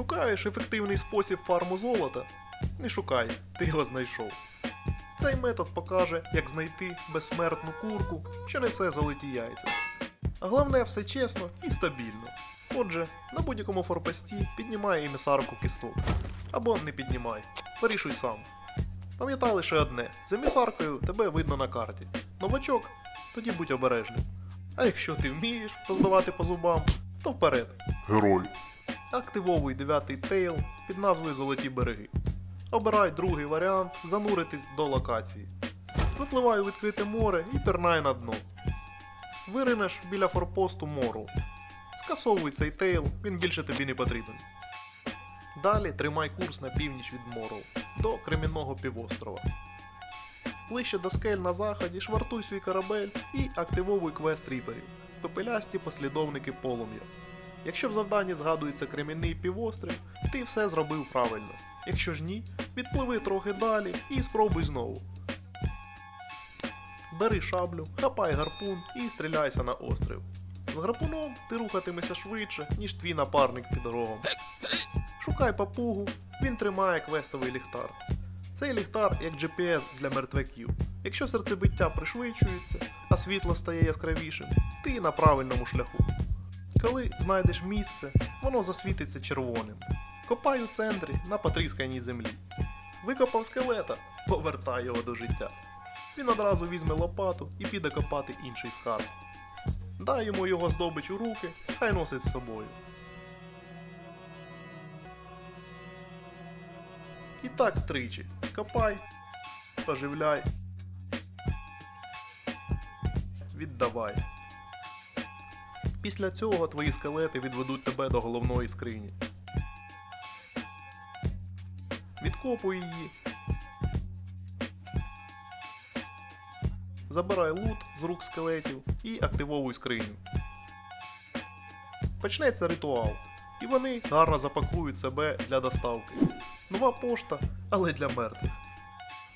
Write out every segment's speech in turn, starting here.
Шукаєш ефективний спосіб фарму золота? Не шукай, ти його знайшов. Цей метод покаже, як знайти безсмертну курку, що несе золоті яйця. А головне все чесно і стабільно. Отже, на будь-якому форпості піднімай емісарку кісток. Або не піднімай. Вирішуй сам. Пам'ятай лише одне: за емісаркою тебе видно на карті. Новачок, тоді будь обережним. А якщо ти вмієш роздавати по зубам, то вперед. Герой. Активовуй дев'ятий тейл під назвою Золоті береги. Обирай другий варіант зануритись до локації. Випливай у відкрите море і пірнай на дно. Виринеш біля форпосту мору. Скасовуй цей тейл, він більше тобі не потрібен. Далі тримай курс на північ від мору, до Кремінного півострова. Ближче до скель на заході швартуй свій корабель і активовуй квест ріперів пепелясті послідовники полум'я. Якщо в завданні згадується кремінний півострів, ти все зробив правильно. Якщо ж ні, відпливи трохи далі і спробуй знову. Бери шаблю, хапай гарпун і стріляйся на острів. З гарпуном ти рухатимешся швидше, ніж твій напарник під рогом. Шукай папугу, він тримає квестовий ліхтар. Цей ліхтар як GPS для мертвяків. Якщо серцебиття пришвидшується, а світло стає яскравішим, ти на правильному шляху. Коли знайдеш місце, воно засвітиться червоним. Копай у центрі на потрісканій землі. Викопав скелета, повертай його до життя. Він одразу візьме лопату і піде копати інший скарб. Дай йому його здобич у руки, хай носить з собою. І так тричі. Копай, поживляй, віддавай. Після цього твої скелети відведуть тебе до головної скрині. Відкопуй її. Забирай лут з рук скелетів і активовуй скриню. Почнеться ритуал, і вони гарно запакують себе для доставки. Нова пошта, але для мертвих.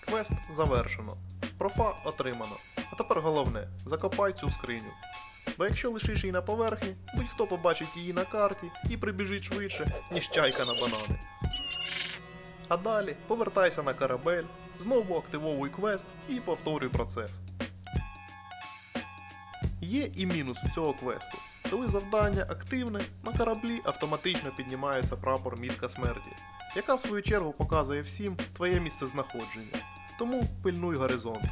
Квест завершено. Профа отримано. А тепер головне закопай цю скриню. Бо якщо лишиш її на поверхні, будь-хто побачить її на карті і прибіжить швидше, ніж чайка на банани. А далі повертайся на корабель, знову активовуй квест і повторюй процес. Є і мінус у цього квесту. Коли завдання активне, на кораблі автоматично піднімається прапор мітка смерті, яка в свою чергу показує всім твоє місце знаходження. Тому пильнуй горизонт.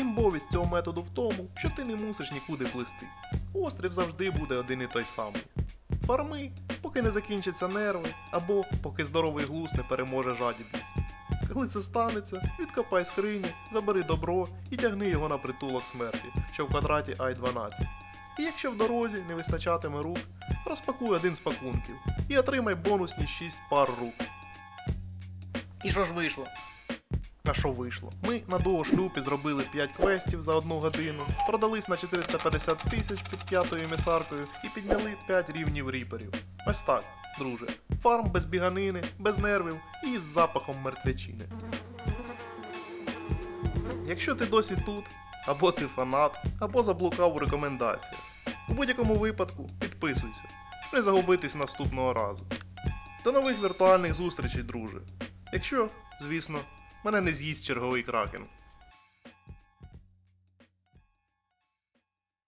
Імбовість цього методу в тому, що ти не мусиш нікуди плисти. Острів завжди буде один і той самий. Фарми, поки не закінчаться нерви, або поки здоровий глузд не переможе жадібність. Коли це станеться, відкопай скрині, забери добро і тягни його на притулок смерті, що в квадраті I-12. І якщо в дорозі не вистачатиме рук, розпакуй один з пакунків і отримай бонусні 6 пар рук. І що ж вийшло? А що вийшло? Ми на дуошлюпі зробили 5 квестів за одну годину, продались на 450 тисяч під п'ятою емісаркою і підняли 5 рівнів ріперів. Ось так, друже. Фарм без біганини, без нервів і з запахом мертвячини. Якщо ти досі тут, або ти фанат, або заблукав у рекомендаціях. У будь-якому випадку підписуйся, не загубитись наступного разу. До нових віртуальних зустрічей, друже. Якщо, звісно, мене не з'їсть черговий кракен.